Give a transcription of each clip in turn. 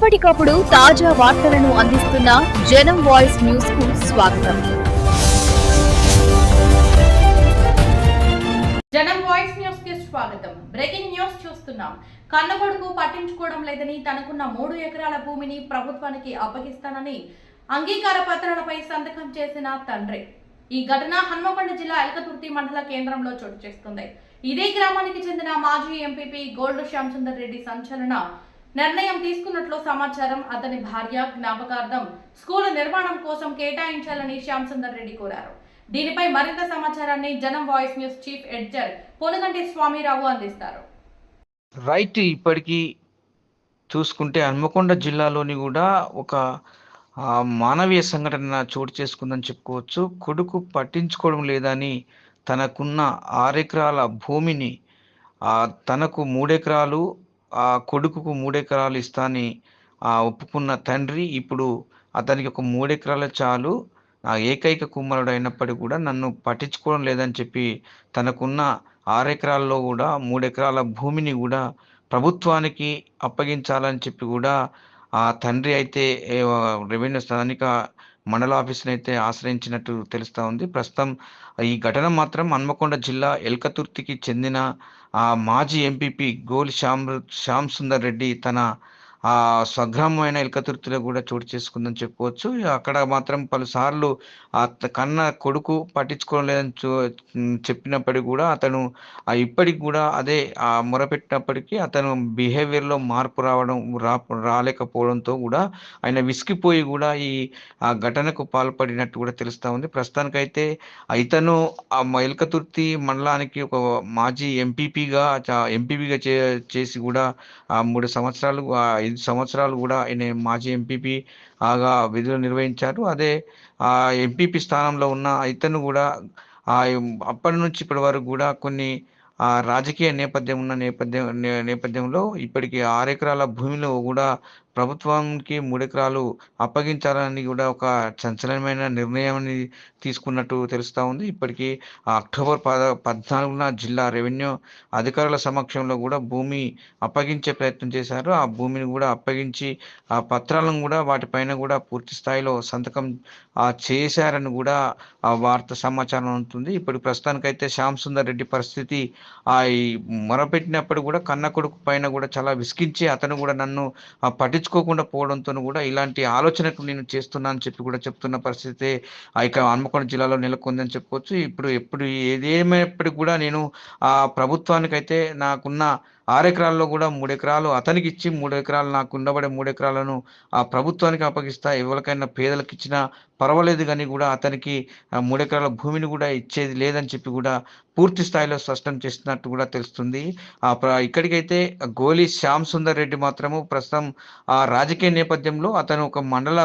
ఎప్పటికప్పుడు తాజా వార్తలను అందిస్తున్న జనం వాయిస్ న్యూస్కు స్వాగతం. జనం వాయిస్ న్యూస్కి స్వాగతం. బ్రేకింగ్ న్యూస్ చూస్తున్నాం. కన్నకొడుకు పట్టించుకోవడం లేదని తనకున్న మూడు ఎకరాల భూమిని ప్రభుత్వానికి అప్పగిస్తానని అంగీకార పత్రాలపై సంతకం చేసిన తండ్రి. ఈ ఘటన హన్మకొండ జిల్లా ఎలకతుర్తి మండల కేంద్రంలో చోటు చేసుకుంది. ఇదే గ్రామానికి చెందిన మాజీ ఎంపీపీ గోల్డ్ శ్యామచందర్ రెడ్డి సంచలన నిర్ణయం తీసుకున్నట్లు సమాచారం అతని భార్య జ్ఞాపకార్థం స్కూల్ నిర్మాణం కోసం కేటాయించాలని శ్యామ్ సుందర్ రెడ్డి కోరారు. దీనిపై మరింత సమాచారాన్ని Janam voice news chief editor Ponuganti Swamirao అందిస్తారు. రైట్ ఇప్పటికీ చూసుకుంటే హన్మకొండ జిల్లాలోని కూడా ఒక మానవీయ సంఘటన చోటు చేసుకుందని చెప్పుకోవచ్చు. కొడుకు పట్టించుకోవడం లేదని తనకున్న ఆరెకరాల భూమిని తనకు మూడెకరాలు ఆ కొడుకుకు మూడెకరాలు ఇస్తాని ఆ, ఒప్పుకున్న తండ్రి ఇప్పుడు అతనికి ఒక మూడెకరాలు చాలు. నా ఏకైక కుమారుడు అయినప్పటికీ కూడా నన్ను పట్టించుకోవడం లేదని చెప్పి తనకున్న ఆరెకరాల్లో కూడా మూడెకరాల భూమిని కూడా ప్రభుత్వానికి అప్పగించాలని చెప్పి కూడా ఆ తండ్రి అయితే రెవెన్యూ స్థానిక మండల ఆఫీస్ని అయితే ఆశ్రయించినట్టు తెలుస్తూ ఉంది. ప్రస్తుతం ఈ ఘటన మాత్రం హన్మకొండ జిల్లా ఎల్కతుర్తికి చెందిన ఆ మాజీ ఎంపీపీ గోల్ శ్యామ్ శ్యామ్ సుందర్ రెడ్డి తన ఆ స్వగ్రామమైన ఎల్కతుర్తిలో కూడా చోటు చేసుకుందని చెప్పుకోవచ్చు అక్కడ మాత్రం పలుసార్లు ఆ కన్న కొడుకు పట్టించుకోవడం లేదని చూ చెప్పినప్పటికీ కూడా అతను ఇప్పటికి కూడా అదే ఆ మొరపెట్టినప్పటికీ అతను బిహేవియర్లో మార్పు రావడం రా రాలేకపోవడంతో కూడా ఆయన విసిగిపోయి కూడా ఈ ఆ ఘటనకు పాల్పడినట్టు కూడా తెలుస్తూ ఉంది. ప్రస్తుతానికైతే ఇతను ఆ ఇల్కతుర్తి మండలానికి ఒక మాజీ ఎంపీపీగా ఎంపీపీగా చే చేసి కూడా ఆ మూడు సంవత్సరాలు ఐదు సంవత్సరాలు కూడా ఆయన మాజీ ఎంపీపీ ఆగా విధులు నిర్వహించారు. అదే ఆ ఎంపీపీ స్థానంలో ఉన్న ఇతను కూడా ఆ అప్పటి నుంచి ఇప్పటి వరకు కూడా కొన్ని ఆ రాజకీయ నేపథ్యం ఉన్న నేపథ్యం నేపథ్యంలో ఇప్పటికి ఆరు ఎకరాల భూమిలో కూడా ప్రభుత్వానికి మూడెకరాలు అప్పగించాలని కూడా ఒక చంచలమైన నిర్ణయాన్ని తీసుకున్నట్టు తెలుస్తూ ఉంది. ఇప్పటికీ ఆ అక్టోబర్ పద పద్నాలుగున జిల్లా రెవెన్యూ అధికారుల సమక్షంలో కూడా భూమి అప్పగించే ప్రయత్నం చేశారు. ఆ భూమిని కూడా అప్పగించి ఆ పత్రాలను కూడా వాటిపైన కూడా పూర్తి స్థాయిలో సంతకం చేశారని కూడా ఆ వార్త సమాచారం ఉంటుంది ఇప్పుడు ప్రస్తుతానికైతే శ్యామ్ సుందర్ రెడ్డి పరిస్థితి ఆ మొరపెట్టినప్పుడు కూడా కన్న కొడుకు పైన కూడా చాలా విసిగించి అతను కూడా నన్ను పట్టి పట్టించుకోకుండా పోవడంతో కూడా ఇలాంటి ఆలోచనకు నేను చేస్తున్నా అని చెప్పి కూడా చెప్తున్న పరిస్థితి ఆ ఇక హన్మకొండ జిల్లాలో నెలకొందని చెప్పుకోవచ్చు ఇప్పుడు ఎప్పుడు ఏదేమైనప్పటికీ కూడా నేను ఆ ప్రభుత్వానికైతే నాకున్న ఆరు ఎకరాల్లో కూడా మూడు ఎకరాలు అతనికి ఇచ్చి మూడు ఎకరాలు నాకు ఉండబడే మూడు ఎకరాలను ఆ ప్రభుత్వానికి అప్పగిస్తా ఎవరికైనా పేదలకు ఇచ్చినా పర్వాలేదు కానీ కూడా అతనికి మూడెకరాల భూమిని కూడా ఇచ్చేది లేదని చెప్పి కూడా పూర్తి స్థాయిలో స్పష్టం చేస్తున్నట్టు కూడా తెలుస్తుంది. ఆ ఇక్కడికైతే గోలి శ్యామ్ సుందర్ రెడ్డి మాత్రము ప్రస్తుతం ఆ రాజకీయ నేపథ్యంలో అతను ఒక మండల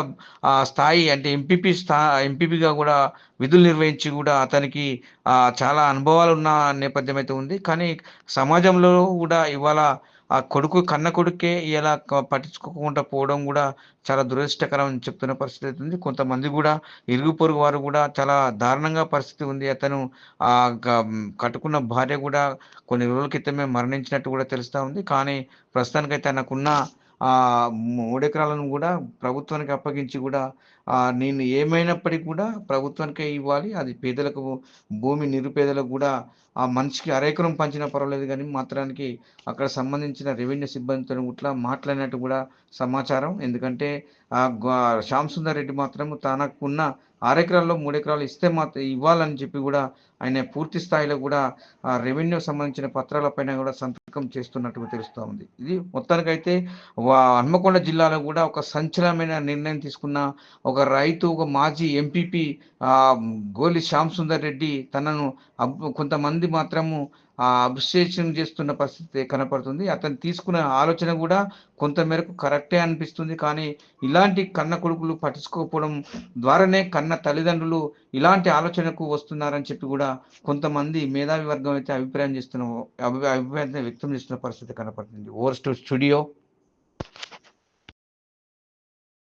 స్థాయి అంటే ఎంపీపీ స్థా ఎంపీపీగా కూడా విధులు నిర్వహించి కూడా అతనికి చాలా అనుభవాలు ఉన్న నేపథ్యం అయితే ఉంది. కానీ సమాజంలో కూడా ఇవాళ ఆ కొడుకు కన్న కొడుకే ఇలా పట్టించుకోకుండా పోవడం కూడా చాలా దురదృష్టకరం అని చెప్తున్న పరిస్థితి అయితే ఉంది. కొంతమంది కూడా ఇరుగు పొరుగు వారు కూడా చాలా దారుణంగా పరిస్థితి ఉంది. అతను ఆ గ- కట్టుకున్న భార్య కూడా కొన్ని రోజుల క్రితమే మరణించినట్టు కూడా తెలుస్తూ ఉంది. కానీ ప్రస్తుతానికైతే తనకున్న ఆ మూడెకరాలను కూడా ప్రభుత్వానికి అప్పగించి కూడా నేను ఏమైనప్పటికీ కూడా ప్రభుత్వానికే ఇవ్వాలి. అది పేదలకు భూమి నిరుపేదలకు కూడా ఆ మనిషికి అరేకరం పంచినా పర్వాలేదు కానీ మాత్రానికి అక్కడ సంబంధించిన రెవెన్యూ సిబ్బందితో ఇట్లా మాట్లాడినట్టు కూడా సమాచారం. ఎందుకంటే గ- శ్యామ్ సుందర్ రెడ్డి మాత్రం తనకున్న ఆరు ఎకరాల్లో మూడు ఎకరాలు ఇస్తే మాత్రం ఇవ్వాలని చెప్పి కూడా ఆయన పూర్తి స్థాయిలో కూడా ఆ రెవెన్యూ సంబంధించిన పత్రాలపైన కూడా సంతకం చేస్తున్నట్టుగా తెలుస్తూ ఉంది. ఇది మొత్తానికైతే వా- హన్మకొండ జిల్లాలో కూడా ఒక సంచలనమైన నిర్ణయం తీసుకున్న ఒక ఒక రైతు ఒక మాజీ ఎంపీపీ గోలి శ్యామ్ సుందర్ రెడ్డి తనను అబ్- కొంతమంది మాత్రము అభిషేచం చేస్తున్న పరిస్థితి కనపడుతుంది. అతను తీసుకున్న ఆలోచన కూడా కొంత మేరకు కరెక్టే అనిపిస్తుంది. కానీ ఇలాంటి కన్న కొడుకులు పట్టించుకోకపోవడం ద్వారానే కన్న తల్లిదండ్రులు ఇలాంటి ఆలోచనకు వస్తున్నారని చెప్పి కూడా కొంతమంది మేధావి వర్గం అయితే అభిప్రాయం చేస్తున్న అభి- అభిప్రాయం వ్యక్తం చేస్తున్న పరిస్థితి కనపడుతుంది. Over studio